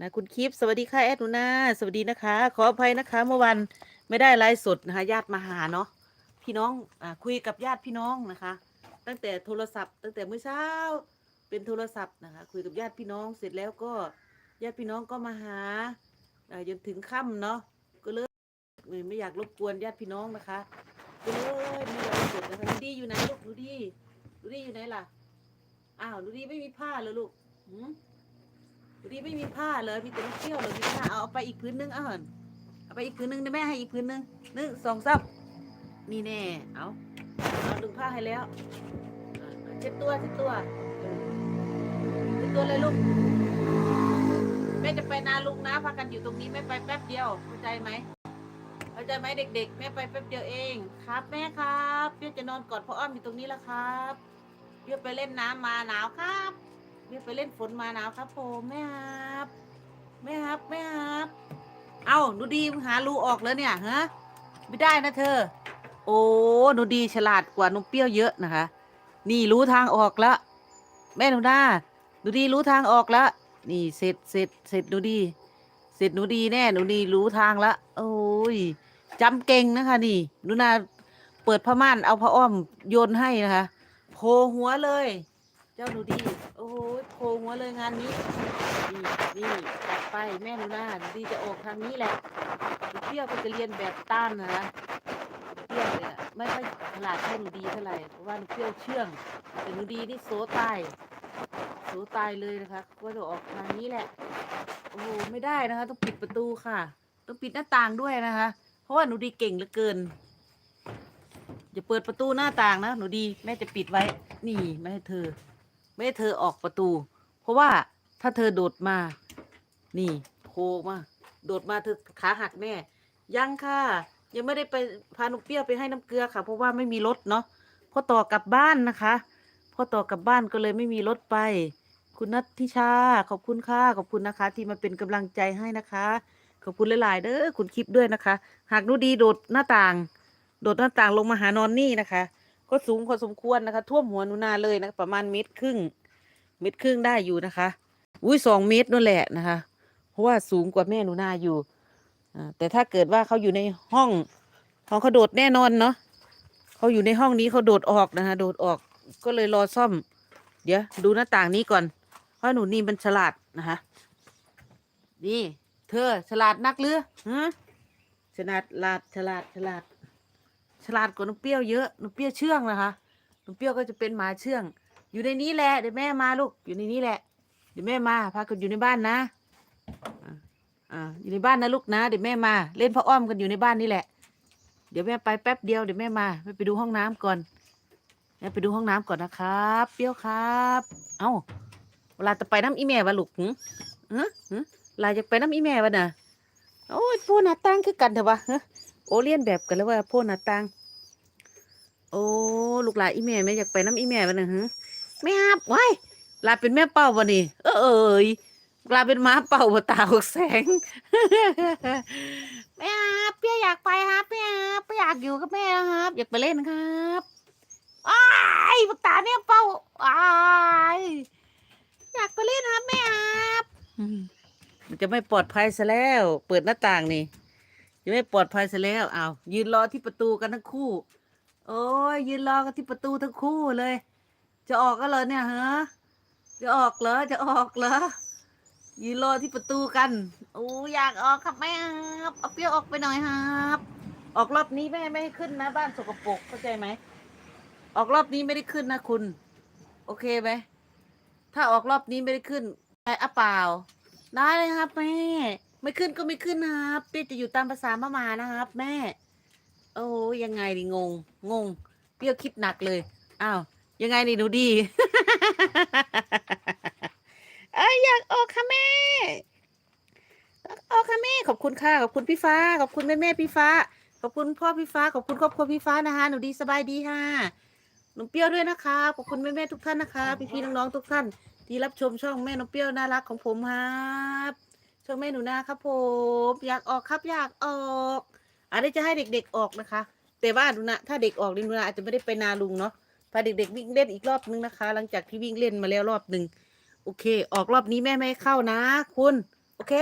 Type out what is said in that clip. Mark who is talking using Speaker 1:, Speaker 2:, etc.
Speaker 1: นะคุณคลิปสวัสดีค่ะแอดหนูนาสวัสดีนะคะ ขออภัยนะคะ เมื่อวันไม่ได้ไลฟ์สดนะคะญาติมาหาเนาะพี่น้องอ่าคุยกับญาติพี่น้องนะคะ ตั้งแต่โทรศัพท์ ตั้งแต่เมื่อเช้าเป็นโทรศัพท์นะคะ คุยกับญาติพี่น้องเสร็จแล้วก็ญาติพี่น้องก็มาหาอ่าจนถึงค่ำเนาะก็เลยไม่อยากรบกวนญาติพี่น้องนะคะก็เลยไม่ไลฟ์สดนะคะดูดีอยู่ไหนลูกดูดีดูดีอยู่ไหนล่ะอ้าวดูดีไม่มีผ้าเลยลูกหืม ดูดีไม่มีผ้าเลยมีแต่ลูกเที่ยวเลยมีผ้าเอาเอาไปอีกพื้นนึงเอาเหินเอาไปอีกพื้นนึงนะแม่ให้อีกพื้นนึงหนึ่งสองสามนี่แน่เอาเอาดึงผ้าให้แล้วอะเช็ดตัวเช็ดตัวเออเช็ดตัวเลยลูกแม่จะไปนาลุงนะพากันอยู่ตรงนี้แม่ไปแป๊บเดียวเข้าใจไหมเข้าใจไหมเด็ก ๆ แม่ไปแป๊บเดียวเองครับ แม่ครับเปียจะนอนกอดพ่ออ้อมอยู่ตรงนี้แล้วครับเปียไปเล่นน้ำมาหนาวครับ รียกไปเล่นฝนมาหนาวครับผมแม่ครับแม่ครับแม่ครับเอาหนูดีหารูออกแล้วเนี่ยฮะไม่ได้นะเธอ โอ้หนูดีฉลาดกว่าหนุ่มเปรี้ยวเยอะนะคะ นี่รู้ทางออกแล้วแม่หนูด้าหนูดีรู้ทางออกแล้วนี่เสร็จเสร็จเสร็จหนูดี เสร็จหนูดีแน่หนูดีรู้ทางละโอ้ยจำเก่งนะคะนี่หนูนาเปิดผ้าม่านเอาผ้าอ้อมโยนให้นะคะโผล่หัวเลย เจ้าหนูดี โอ้ยโผล่หัวเลยงานนี้นี่นี่จัดไปแม่หนูนาหนูดีจะออกทางนี้แหละหนูเปรี้ยวก็จะเรียนแบบต้านนะหนูเปรี้ยวเนี่ยไม่ค่อยฉลาดเท่าหนูดีเท่าไหร่เพราะว่าหนูเปรี้ยวเชื่องแต่หนูดีนี่โซตายโซตายเลยนะคะก็จะออกทางนี้แหละ โอ้โหไม่ได้นะคะ ต้องปิดประตูค่ะ ต้องปิดหน้าต่างด้วยนะคะ เพราะว่าหนูดีเก่งเหลือเกินอย่าเปิดประตูหน้าต่างนะ หนูดีแม่จะปิดไว้ นี่ไม่ให้เธอ ไม่ให้เธอออกประตู เพราะว่าถ้าเธอโดดมา นี่โผล่มา โดดมาเธอขาหักแน่ยังค่ะ ยังไม่ได้ไปพานุกเปี้ยไปให้น้ำเกลือค่ะ เพราะว่าไม่มีรถเนาะพ่อต่อกลับบ้านนะคะพ่อต่อกลับบ้านก็เลยไม่มีรถไป คุณนัทธิชา ขอบคุณค่ะขอบคุณนะคะ ที่มาเป็นกำลังใจให้นะคะ ขอบคุณหลาย ๆ เด้อคุณคลิปด้วยนะคะ หากหนูดีโดดหน้าต่าง โดดหน้าต่างลงมาหานอนนี่นะคะ ก็สูงพอสมควรนะคะ ท่วมหัวหนูนาเลยนะคะประมาณเมตรครึ่งเมตรครึ่งได้อยู่นะคะ อุ้ยสองเมตรนั่นแหละนะคะ เพราะว่าสูงกว่าแม่หนูนาอยู่แต่ถ้าเกิดว่าเขาอยู่ในห้องห้องเขาโดดแน่นอนเนาะเขาอยู่ในห้องนี้เขาโดดออกนะคะ โดดออกก็เลยรอซ่อม เดี๋ยวดูหน้าต่างนี้ก่อน เพราะหนูนี่มันฉลาดนะคะนี่ เธอฉลาดนักหรือฮะฉลาดลาดฉลาดฉลาด ฉลาดกว่าน้องเปรี้ยวเยอะน้องเปรี้ยวเชื่องนะคะน้องเปรี้ยวก็จะเป็นหมาเชื่อง อยู่ในนี้แหละเดี๋ยวแม่มาลูกอยู่ในนี้แหละ เดี๋ยวแม่มาพากันอยู่ในบ้านนะอ่าอยู่ในบ้านนะลูกนะเดี๋ยวแม่มา เล่นพ่ออ้อมกันอยู่ในบ้านนี่แหละ เดี๋ยวแม่ไปแป๊บเดียวเดี๋ยวแม่มาแม่ไปดูห้องน้ำก่อนแม่ไปดูห้องน้ำก่อนนะครับ เปรี้ยวครับ เอ้าเวลาจะไปน้ำอีแม่วะลูกหึหึหึเวลาจะไปน้ำอีแม่วะน่ะโอ้ยพวกหน้าตั้งคือกันเถอะวะ โอเลียนแบบกันแล้วว่าพวกหน้าตั้งโอ้ลูกหลานอีแม่แม่อยากไปน้ำอีแม่วะน่ะหึแม่ครับไว้ลาเป็นแม่เป่าวะนี่เออเอยลาเป็นม้าเป่าบตาหกแสงแม่ครับพี่อยากไปครับพี่ครับพี่อยากอยู่กับแม่ครับ อยากไปเล่นครับอ้ายบตาเนี่ยเป่าอ้ายอยากไปเล่นครับแม่ครับอืมมันจะไม่ปลอดภัยซะแล้ว เปิดหน้าต่างนี่ จะไม่ปลอดภัยซะแล้วเอ้ายืนรอที่ประตูกันทั้งคู่ โอ้ยยืนรอกันที่ประตูทั้งคู่เลย จะออกก็เลยเนี่ยฮะจะออกเหรอจะออกเหรอยืนรอที่ประตูกันโอ้อยากออกครับแม่ครับเอาเปรี้ยวออกไปหน่อยครับออกรอบนี้แม่ไม่ให้ขึ้นนะ บ้านสกปรกเข้าใจไหมออกรอบนี้ไม่ได้ขึ้นนะคุณ โอเคไหมถ้าออกรอบนี้ไม่ได้ขึ้นไปอะเปล่า ได้เลยครับแม่ ไม่ขึ้นก็ไม่ขึ้นนะครับเปรี้ยวจะอยู่ตามภาษามามานะครับ แม่ โอ้ยังไงดิงง งง เปรี้ยวคิดหนักเลย อ้าว ยังไงนี่หนูดี เอ้ยอยากออกค่ะแม่ออกค่ะแม่ ขอบคุณค่ะ ขอบคุณพี่ฟ้า ขอบคุณแม่แม่พี่ฟ้า ขอบคุณพ่อพี่ฟ้า ขอบคุณครอบครัวพี่ฟ้านะคะ หนูดีสบายดีค่ะ หนูเปรี้ยวด้วยนะคะ ขอบคุณแม่แม่ทุกท่านนะคะ พี่พี่น้องๆทุกท่าน ที่รับชมช่องแม่น้องเปรี้ยวน่ารักของผมครับ ช่วงแม่หนูนาครับผมอยากออกครับอยากออกอันนี้จะให้เด็กๆออกนะคะ แต่ว่าหนูนะถ้าเด็กออกนี่หนูนาอาจจะไม่ได้ไปนาลุงเนาะพาเด็กๆวิ่งเล่นอีกรอบนึงนะคะ หลังจากที่วิ่งเล่นมาแล้วรอบหนึ่งโอเค ออกรอบนี้แม่ไม่ให้เข้านะ คุณ โอเค